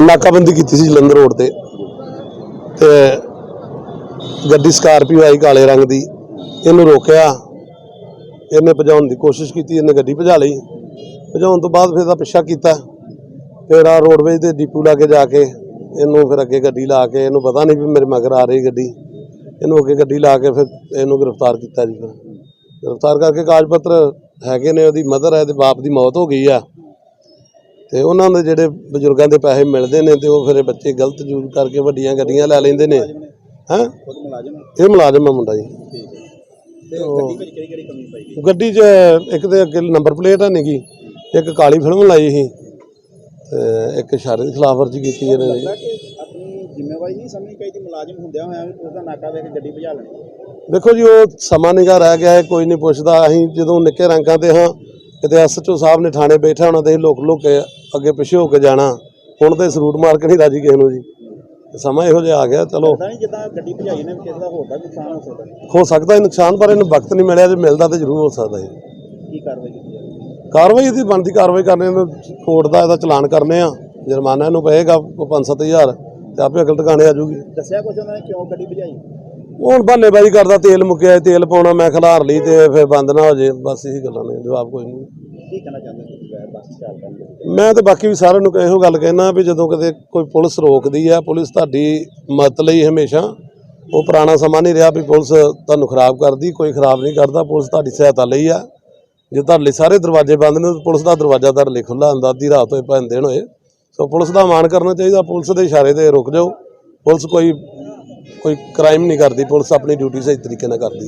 ਨਾਕਾਬੰਦੀ ਕੀਤੀ ਸੀ ਜਲੰਧਰ ਰੋਡ ਤੇ। ਤੇ ਗੱਡੀ ਸਕਾਰਪੀਓ ਆਈ ਕਾਲੇ ਰੰਗ ਦੀ। ਇਹਨੂੰ ਰੋਕਿਆ। ਇਹਨੇ ਭਜਾਉਣ ਦੀ ਕੋਸ਼ਿਸ਼ ਕੀਤੀ, ਇਹਨੇ ਗੱਡੀ ਭਜਾ ਲਈ। ਭਜਾਉਣ ਤੋਂ ਬਾਅਦ ਫਿਰ ਇਹਦਾ ਪਿੱਛਾ ਕੀਤਾ। ਫਿਰ ਆ ਰੋਡਵੇਜ ਦੇ ਡੀਪੂ ਲਾ ਕੇ ਜਾ ਕੇ ਇਹਨੂੰ ਫਿਰ ਅੱਗੇ ਗੱਡੀ ਲਾ ਕੇ, ਇਹਨੂੰ ਪਤਾ ਨਹੀਂ ਵੀ ਮੇਰੇ ਮਗਰ ਆ ਰਹੀ ਗੱਡੀ। ਇਹਨੂੰ ਅੱਗੇ ਗੱਡੀ ਲਾ ਕੇ ਫਿਰ ਇਹਨੂੰ ਗ੍ਰਿਫਤਾਰ ਕੀਤਾ ਜੀ ਫਿਰ। ਗ੍ਰਿਫਤਾਰ ਕਰਕੇ ਕਾਗਜ਼ ਪੱਤਰ ਹੈਗੇ ਨੇ, ਉਹਦੀ ਮਦਰ ਹੈ ਤੇ ਬਾਪ ਦੀ ਮੌਤ ਹੋ ਗਈ ਆ। ਤੇ ਉਹਨਾਂ ਦੇ ਜਿਹੜੇ ਬਜ਼ੁਰਗਾਂ ਦੇ ਪੈਸੇ ਮਿਲਦੇ ਨੇ ਤੇ ਉਹ ਫਿਰ ਬੱਚੇ ਗਲਤ ਯੂਜ਼ ਕਰਕੇ ਵੱਡੀਆਂ ਗੱਡੀਆਂ ਲੈ ਲੈਂਦੇ ਨੇ। ਹੈਂ? ਖੁਦ ਮੁਲਾਜ਼ਮ ਹੈ ਇਹ ਮੁਲਾਜ਼ਮ ਆ ਮੁੰਡਾ ਜੀ। ਗੱਡੀ 'ਚ ਇੱਕ ਤੇ ਅੱਗੇ ਨੰਬਰ ਪਲੇਟ ਹੈ ਨੀਗੀ ਇੱਕ ਕਾਲੀ ਫਿਲਮ ਲਾਈ ਸੀ ਤੇ ਇੱਕ ਇਸ਼ਾਰੇ ਦੀ ਖਿਲਾਫਵਰਜੀ ਕੀਤੀ ਇਹਨੇ ਜੀ। ਲੱਗਦਾ ਕਿ ਆਪਣੀ ਜ਼ਿੰਮੇਵਾਰੀ ਨਹੀਂ ਸਮਝਣੀ ਚਾਹੀਦੀ ਮੁਲਾਜ਼ਮ ਹੁੰਦਿਆਂ ਹੋਇਆਂ ਵੀ ਉਹਦਾ ਨਾਕਾ ਵੇਖ ਕੇ ਗੱਡੀ ਭਜਾ ਲੈਣੀ। ਦੇਖੋ ਜੀ ਉਹ ਸਮਾਂ ਨਿਗਾ ਰਹਿ ਗਿਆ ਹੈ ਕੋਈ ਨਹੀਂ ਪੁੱਛਦਾ ਅਸੀਂ ਜਦੋਂ ਨਿੱਕੇ ਰੰਗਾਂ ਤੇ ਹਾਂ ਕਿਤੇ ਐਸਐਚਓ ਸਾਹਿਬ ਨੇ ਥਾਣੇ ਬੈਠਾ ਹੋਣਾ ਤੇ ਅਸੀਂ ਲੁਕ ਲੁਕ ਅੱਗੇ ਪਿੱਛੇ ਹੋ ਕੇ ਜਾਣਾ ਹੁਣ ਤੇ ਸਰੂਟ ਮਾਰ ਕੇ ਨਹੀਂ ਰਾਜੀ ਕਿਸੇ ਨੂੰ ਜੀ। ਸਮਾਂ ਇਹੋ ਜਿਹਾ ਆ ਗਿਆ ਚਲੋ। ਪਤਾ ਨਹੀਂ ਜਿੱਦਾਂ ਗੱਡੀ ਭਜਾਈ ਨੇ ਕਿਸੇ ਦਾ ਹੋਰ ਦਾ ਵੀ ਨੁਕਸਾਨ ਹੋ ਸਕਦਾ। ਹੋ ਸਕਦਾ ਨੁਕਸਾਨ ਪਰ ਇਹਨੂੰ ਵਕਤ ਨਹੀਂ ਮਿਲਿਆ ਜੇ ਮਿਲਦਾ ਤੇ ਜ਼ਰੂਰ ਹੋ ਸਕਦਾ ਹੈ ਕੀ ਕਾਰਵਾਈ ਕੀਤੀ ਜਾਵੇ? ਕਾਰਵਾਈ ਇਹਦੀ ਬਣਦੀ ਕਾਰਵਾਈ ਕਰਨੇ ਨੂੰ ਕੋਰਟ ਦਾ ਇਹਦਾ ਚਲਾਨ ਕਰਨੇ ਆ। ਜੁਰਮਾਨਾ ਇਹਨੂੰ ਪਏਗਾ 5-7000 ਤੇ ਆਪੇ ਅਕਲ ਟਿਕਾਣੇ ਆ ਜੂਗੀ ਦੱਸਿਆ ਕੁਝ ਉਹਨਾਂ ਨੇ ਕਿਉਂ ਗੱਡੀ ਭਜਾਈ? ਹੁਣ ਬਾਈ ਕਰਦਾ ਤੇਲ ਮੁੱਕਿਆ ਤੇਲ ਪਾਉਣਾ ਮੈਂ ਖਿਲਾਰ ਲਈ ਤੇ ਫਿਰ ਬੰਦ ਨਾ ਹੋ ਜੇ ਬਸ ਇਹੀ ਗੱਲਾਂ ਨੇ ਜਵਾਬ ਕੋਈ ਨਹੀਂ। ਕੀ ਕਹਿਣਾ ਚਾਹੁੰਦੇ ਤੁਸੀਂ ਵੈਸੇ ਬੱਸ ਚਾਲਕਾਂ ਨੂੰ ਮੈਂ ਤੇ ਬਾਕੀ ਵੀ ਸਾਰਿਆਂ ਨੂੰ ਇਹੋ ਗੱਲ ਕਹਿਣਾ ਵੀ ਜਦੋਂ ਕਦੇ ਕੋਈ ਪੁਲਿਸ ਰੋਕਦੀ ਆ ਪੁਲਿਸ ਤੁਹਾਡੀ ਮਦਦ ਲਈ ਹਮੇਸ਼ਾ ਉਹ ਪੁਰਾਣਾ ਸਮਾਂ ਨਹੀਂ ਰਿਹਾ ਵੀ ਪੁਲਿਸ ਤੁਹਾਨੂੰ ਖਰਾਬ ਕਰਦੀ ਕੋਈ ਖਰਾਬ ਨਹੀਂ ਕਰਦਾ ਪੁਲਿਸ ਤੁਹਾਡੀ ਸਹਾਇਤਾ ਲਈ ਆ। ਜੇ ਤੁਹਾਡੇ ਲਈ ਸਾਰੇ ਦਰਵਾਜ਼ੇ ਬੰਦ ਨੇ ਪੁਲਿਸ ਦਾ ਦਰਵਾਜ਼ਾ ਤੁਹਾਡੇ ਲਈ ਖੁੱਲਾ ਹੁੰਦਾ ਅੱਧੀ ਰਾਤ ਹੋਏ ਭਾਵੇਂ ਦਿਨ ਹੋਏ। ਸੋ ਪੁਲਿਸ ਦਾ ਮਾਣ ਕਰਨਾ ਚਾਹੀਦਾ ਪੁਲਿਸ ਦੇ ਇਸ਼ਾਰੇ ਤੇ ਰੁਕ ਜਾਓ। ਪੁਲਿਸ ਕੋਈ ਕੋਈ ਕ੍ਰਾਈਮ ਨਹੀਂ ਕਰਦੀ ਪੁਲਿਸ ਆਪਣੀ ਡਿਊਟੀ ਸਹੀ ਤਰੀਕੇ ਨਾਲ ਕਰਦੀ